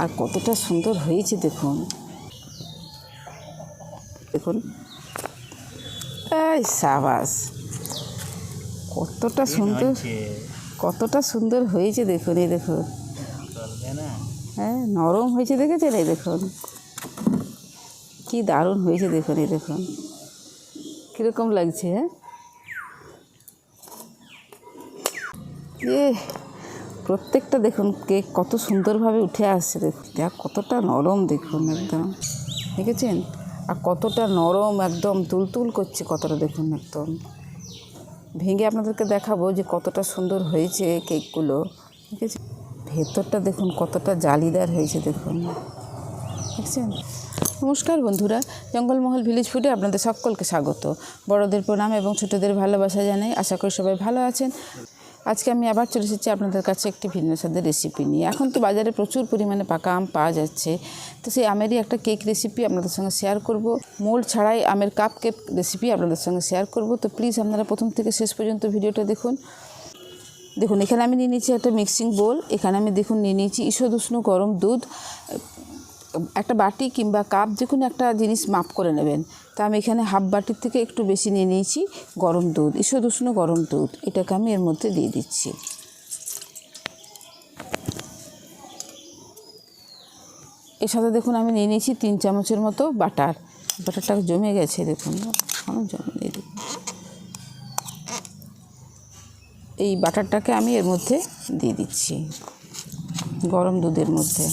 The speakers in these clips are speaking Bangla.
আর কতটা সুন্দর হয়েছে দেখুন। দেখুন। এই সাবাস। কতটা সুন্দর কতটা সুন্দর হয়েছে দেখুন এই দেখুন। হ্যাঁ নরম হয়েছে দেখেছেন এই দেখুন। কি দারুণ হয়েছে দেখুন এই দেখুন। কীরকম লাগছে হ্যাঁ? এ প্রত্যেকটা দেখুন কেক কত সুন্দরভাবে উঠে আসছে দেখুন দেখ কতটা নরম দেখুন একদম, দেখেছেন? আর কতটা নরম একদম, তুলতুল করছে কতটা দেখুন একদম। ভেঙে আপনাদেরকে দেখাবো যে কতটা সুন্দর হয়েছে কেকগুলো ঠিক আছে ভেতরটা দেখুন কতটা জালিদার হয়েছে দেখুন, দেখছেন? নমস্কার বন্ধুরা, জঙ্গলমহল ভিলেজ ফুডে আপনাদের সকলকে স্বাগত। বড়দের প্রণাম এবং ছোটদের ভালোবাসা জানাই, আশা করি সবাই ভালো আছেন। আজকে আমি আবার চলে এসেছি আপনাদের কাছে একটি ভিন্ন স্বাদের রেসিপি নিয়ে। এখন তো বাজারে প্রচুর পরিমাণে পাকা আম পাওয়া যাচ্ছে। তো সেই আমেরই একটা কেক রেসিপি আপনাদের সঙ্গে শেয়ার করব। মোল ছাড়াই আমের কাপ কেক রেসিপি আপনাদের সঙ্গে শেয়ার করব। তো প্লিজ আপনারা প্রথম থেকে শেষ পর্যন্ত ভিডিওটা দেখুন। দেখুন, এখানে আমি নিয়ে নিয়েছি একটা মিক্সিং বোল এখানে আমি দেখুন নিয়ে নিয়েছি ঈষদুষ্ণ গরম দুধ। একটা বাটি কিংবা কাপ, যে কোনো একটা জিনিস মাপ করে নেবেন। তা আমি এখানে হাফ বাটির থেকে একটু বেশি নিয়ে নিয়েছি, গরম দুধ ঈষদুষ্ণ গরম দুধ। এটাকে আমি এর মধ্যে দিয়ে দিচ্ছি। এর সাথে দেখুন, আমি নিয়ে নিয়েছি তিন চামচের মতো বাটার। বাটারটা জমে গেছে, দেখুন। এখনও জমে নেই, দেখুন। এই বাটারটাকে আমি এর মধ্যে দিয়ে দিচ্ছি, গরম দুধের মধ্যে।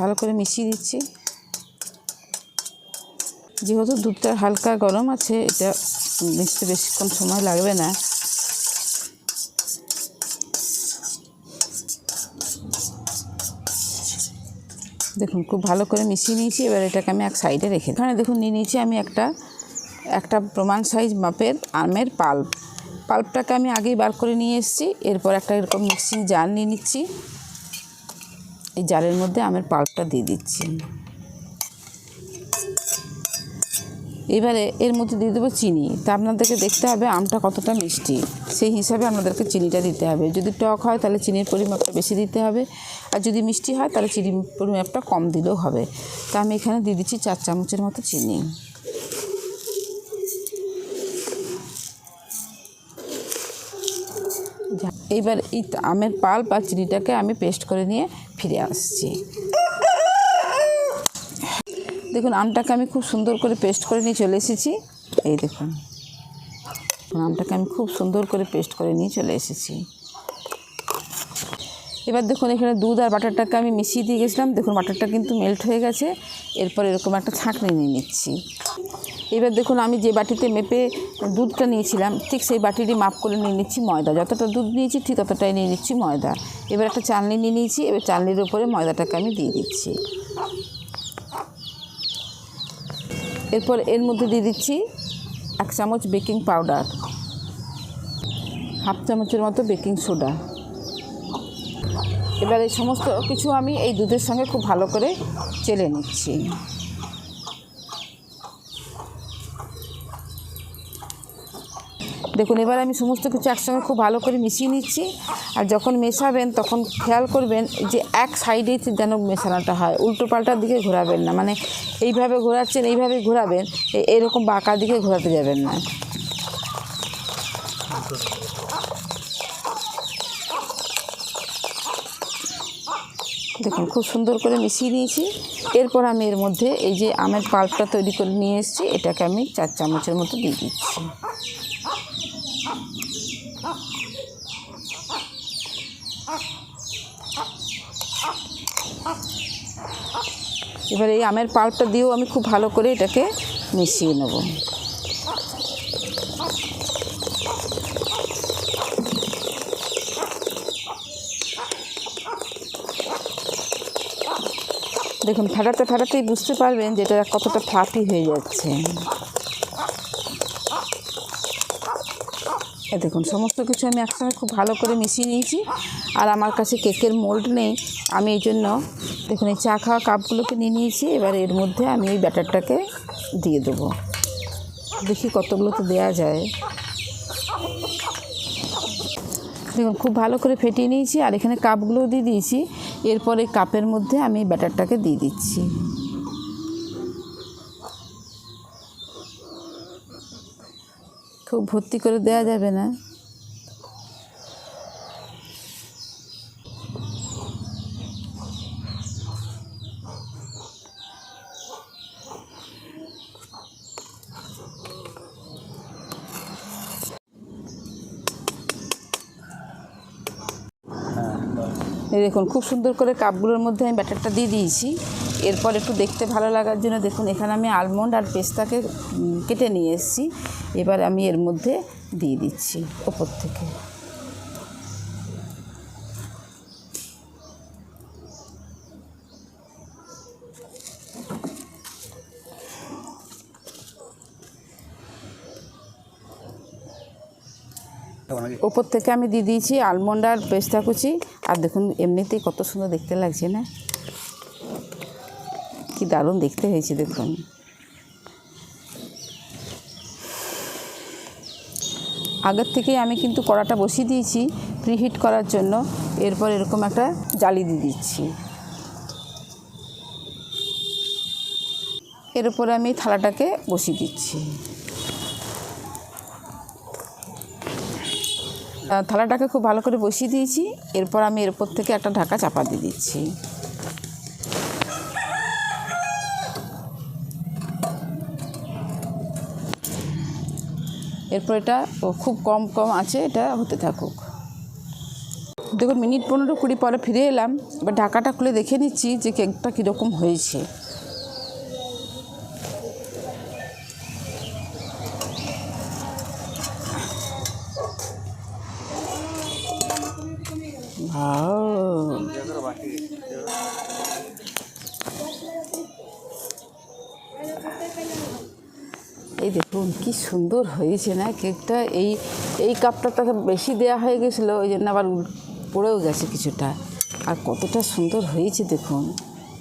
ভালো করে মিশিয়ে দিচ্ছি। যেহেতু দুধটা হালকা গরম আছে, এটা মিশতে বেশিক্ষণ সময় লাগবে না। দেখুন, খুব ভালো করে মিশিয়ে নিয়েছি, এবার এটাকে আমি এক সাইডে রেখে এখানে দেখুন, নিয়ে নিয়েছি আমি একটা একটা প্রমাণ সাইজ মাপের আমের পাল্প। পাল্পটাকে আমি আগেই বার করে নিয়ে এসেছি, এরপর একটা এরকম মিক্সিং জার নিয়ে নিচ্ছি। এই জারের মধ্যে আমের পাল্পটা দিয়ে দিচ্ছি। এবারে এর মধ্যে দিয়ে দেবো চিনি। তা আপনাদেরকে দেখতে হবে আমটা কতটা মিষ্টি। সেই হিসাবে আপনাদেরকে চিনিটা দিতে হবে। যদি টক হয় তাহলে চিনির পরিমাপটা বেশি দিতে হবে। আর যদি মিষ্টি হয় তাহলে চিনির পরিমাপটা কম দিলেও হবে। তা আমি এখানে দিয়ে দিচ্ছি চার চামচের মতো চিনি। এইবার এই আমের পাল্প আর চিনিটাকে আমি পেস্ট করে নিয়ে ফিরে আসছি। দেখুন, আমটাকে আমি খুব সুন্দর করে পেস্ট করে নিয়ে চলে এসেছি। এই দেখুন। আমটাকে আমি খুব সুন্দর করে পেস্ট করে নিয়ে চলে এসেছি। এবার দেখুন, এখানে দুধ আর বাটারটাকে আমি মিশিয়ে দিয়ে গেছিলাম। দেখুন, বাটারটা কিন্তু মেল্ট হয়ে গেছে। এরপর এরকম একটা ছাঁকনি নিয়ে নিচ্ছি। এবার দেখুন আমি যে বাটিতে মেপে দুধটা নিয়েছিলাম, ঠিক সেই বাটিটি মাপ করে নিয়ে নিচ্ছি ময়দা। যতটা দুধ নিয়েছি, ঠিক ততটাই নিয়ে নিচ্ছি ময়দা। এবার একটা চালনি নিয়ে নিয়েছি, এবার চালনির উপরে ময়দাটাকে আমি দিয়ে দিচ্ছি। এরপর এর মধ্যে দিয়ে দিচ্ছি এক চামচ বেকিং পাউডার, হাফ চামচের মতো বেকিং সোডা। এবার এই সমস্ত কিছু আমি এই দুধের সঙ্গে খুব ভালো করে চেলে নিচ্ছি। দেখুন, এবার আমি সমস্ত কিছু একসঙ্গে খুব ভালো করে মিশিয়ে নিচ্ছি। আর যখন মেশাবেন, তখন খেয়াল করবেন যে এক সাইডেই যেন মেশানোটা হয়। উল্টো পাল্টার দিকে ঘোরাবেন না। মানে এইভাবে ঘোরাচ্ছেন, এইভাবে ঘোরাবেন এরকম বাঁকা দিকে ঘোরাতে যাবেন না। দেখুন, খুব সুন্দর করে মিশিয়ে নিয়েছি। এরপর আমি এর মধ্যে এই যে আমের পাল্পটা তৈরি করে নিয়ে এসেছি। এটাকে আমি চার চামচের মতো দিয়ে দিচ্ছি। এবার এই আমের পাল্পটা দিয়েও আমি খুব ভালো করে এটাকে মিশিয়ে নেব। দেখুন, ফাটাতে ফাটাতেই বুঝতে পারবেন যে এটা কতটা ফ্লাফি হয়ে যাচ্ছে। এ দেখুন, সমস্ত কিছু আমি একসঙ্গে খুব ভালো করে মিশিয়ে নিয়েছি। আর আমার কাছে কেকের মোল্ড নেই। আমি এই জন্য দেখুন, এই চা খাওয়া কাপগুলোকে নিয়ে নিয়েছি। এবার এর মধ্যে আমি এই ব্যাটারটাকে দিয়ে দেবো। দেখি কতগুলো তো দেওয়া যায়। দেখুন, খুব ভালো করে ফেটিয়ে নিয়েছি। আর এখানে কাপগুলোও দিয়ে দিয়েছি। এরপরে কাপের মধ্যে আমি ব্যাটারটাকে দিয়ে দিচ্ছি। খুব ভর্তি করে দেওয়া যাবে না। দেখুন, খুব সুন্দর করে কাপগুলোর মধ্যে আমি ব্যাটারটা দিয়ে দিয়েছি। এরপর একটু দেখতে ভালো লাগার জন্য দেখুন, এখানে আমি আলমন্ড আর পেস্তাকে কেটে নিয়ে এসেছি। এবার আমি এর মধ্যে দিয়ে দিচ্ছি ওপর থেকে। ওপর থেকে আমি দিয়ে দিয়েছি আলমন্ড আর পেস্তা কুচি। আর দেখুন, এমনিতেই কত সুন্দর দেখতে লাগছে না? দারুণ দেখতে হয়েছে, দেখুন। আগের থেকেই আমি কিন্তু কড়াটা বসিয়ে দিয়েছি প্রিহিট করার জন্য। এরপর এরকম একটা জালি দিয়ে দিচ্ছি। এর উপরে আমি থালাটাকে বসিয়ে দিচ্ছি। থালাটাকে খুব ভালো করে বসিয়ে দিয়েছি। এরপর আমি এর উপর থেকে একটা ঢাকা চাপা দিয়ে দিচ্ছি। এরপর এটা খুব কম কম আছে, এটা হতে থাকুক। দেখুন, মিনিট পনেরো কুড়ি পরে ফিরে এলাম, এবার ঢাকাটা খুলে দেখে নিচ্ছি যে কেকটা কীরকম হয়েছে। ভাও। এই দেখুন, কি সুন্দর হয়েছে না কেকটা। এই এই কাপটা তাকে বেশি দেওয়া হয়ে গেছিল, ওই জন্য আবার পড়েও গেছে কিছুটা। আর কতটা সুন্দর হয়েছে দেখুন।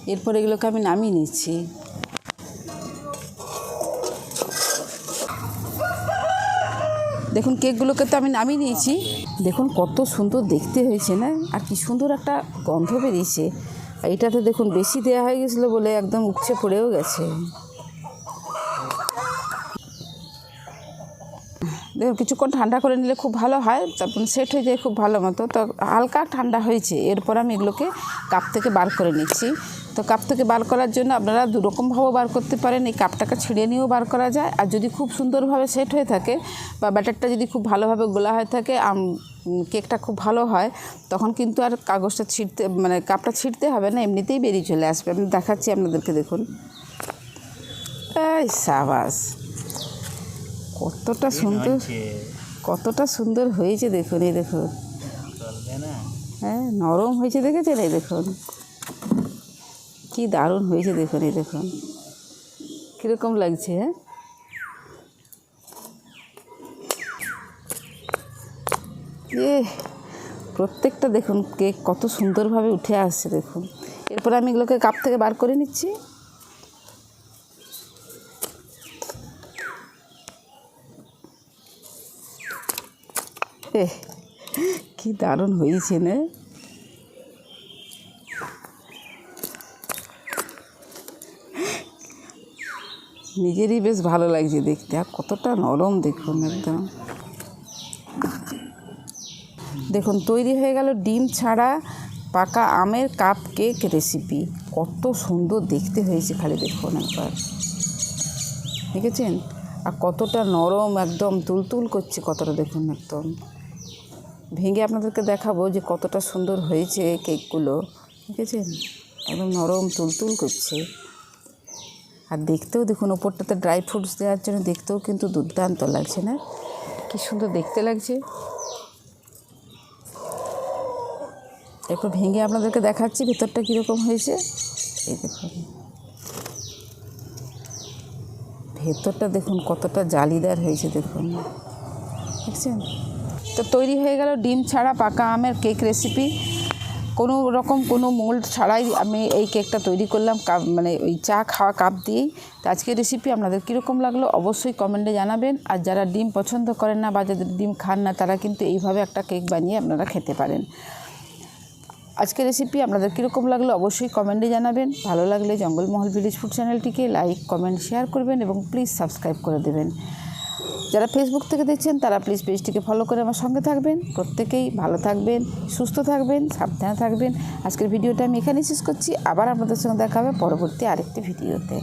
এরপর এগুলোকে আমি নামিয়ে নিচ্ছি। দেখুন, কেকগুলোকে তো আমি নামিয়ে নিয়েছি। দেখুন, কত সুন্দর দেখতে হয়েছে না? আর কি সুন্দর একটা গন্ধ বেরিয়েছে। এটাতে দেখুন, বেশি দেওয়া হয়ে গেছিল বলে একদম উপচে পড়েও গেছে। কিছুক্ষণ ঠান্ডা করে নিলে খুব ভালো হয়, তারপর সেট হয়ে যায় খুব ভালো মতো। তো হালকা ঠান্ডা হয়েছে, এরপর আমি এগুলোকে কাপ থেকে বার করে নিচ্ছি। তো কাপ থেকে বার করার জন্য আপনারা দুরকমভাবেও বার করতে পারেন, এই কাপটাকে ছিঁড়ে নিয়েও বার করা যায়। আর যদি খুব সুন্দরভাবে সেট হয়ে থাকে বা ব্যাটারটা যদি খুব ভালোভাবে গোলা হয়ে থাকে, আম- কেকটা খুব ভালো হয়, তখন কিন্তু আর কাগজটা ছিঁড়তে মানে কাপটা ছিঁড়তে হবে না, এমনিতেই বেরিয়ে চলে আসবে। আমি দেখাচ্ছি আপনাদেরকে, দেখুন। এই সাবাস। কতটা সুন্দর কতটা সুন্দর হয়েছে দেখুন, এই দেখুন। হ্যাঁ নরম হয়েছে দেখেছেন, এই দেখুন। কি দারুণ হয়েছে দেখুন, এই দেখুন। কীরকম লাগছে হ্যাঁ? এ, প্রত্যেকটা দেখুন কেক কত সুন্দরভাবে উঠে আসছে দেখুন। এরপর আমি এগুলোকে কাপ থেকে বার করে নিচ্ছি। কি দারুণ হয়েছে না? নিজেরই বেশ ভালো লাগছে দেখতে। আর কতটা নরম দেখুন একদম। দেখুন, তৈরি হয়ে গেল ডিম ছাড়া পাকা আমের কাপ কেক রেসিপি কত সুন্দর দেখতে হয়েছে খালি দেখুন একবার। দেখেছেন? আর কতটা নরম একদম, তুলতুল করছে কতটা দেখুন একদম। ভেঙে আপনাদেরকে দেখাবো যে কতটা সুন্দর হয়েছে কেকগুলো দেখেছেন একদম নরম তুলতুল করছে। আর দেখতেও দেখুন, ওপরটাতে ড্রাই ফ্রুটস দেওয়ার জন্য দেখতেও কিন্তু দুর্দান্ত লাগছে না? কি সুন্দর দেখতে লাগছে। এরপর ভেঙে আপনাদেরকে দেখাচ্ছি ভেতরটা কীরকম হয়েছে। এই দেখুন। ভেতরটা দেখুন কতটা জালিদার হয়েছে, দেখুন। দেখছেন তো তৈরি হয়ে গেল ডিম ছাড়া পাকা আমের কেক রেসিপি কোনো রকম কোনো মোল্ড ছাড়াই আমি এই কেকটা তৈরি করলাম, কাপ মানে ওই চা খাওয়া কাপ দিয়েই। তো আজকের রেসিপি আপনাদের কীরকম লাগল অবশ্যই কমেন্টে জানাবেন। আর যারা ডিম পছন্দ করেন না বা যাদের ডিম খান না, তারা কিন্তু এইভাবে একটা কেক বানিয়ে আপনারা খেতে পারেন। আজকের রেসিপি আপনাদের কীরকম লাগল অবশ্যই কমেন্টে জানাবেন। ভালো লাগলে জঙ্গলমহল ভিলেজ ফুড চ্যানেলটিকে লাইক কমেন্ট শেয়ার করবেন এবং প্লিজ সাবস্ক্রাইব করে দেবেন। যারা ফেসবুক থেকে দেখছেন, তারা প্লিজ পেজটিকে ফলো করে আমার সঙ্গে থাকবেন। প্রত্যেকেই ভালো থাকবেন, সুস্থ থাকবেন, সাবধানে থাকবেন। আজকের ভিডিওটা আমি এখানেই শেষ করছি। আবার আপনাদের সঙ্গে দেখা হবে পরবর্তী আরেকটি ভিডিওতে।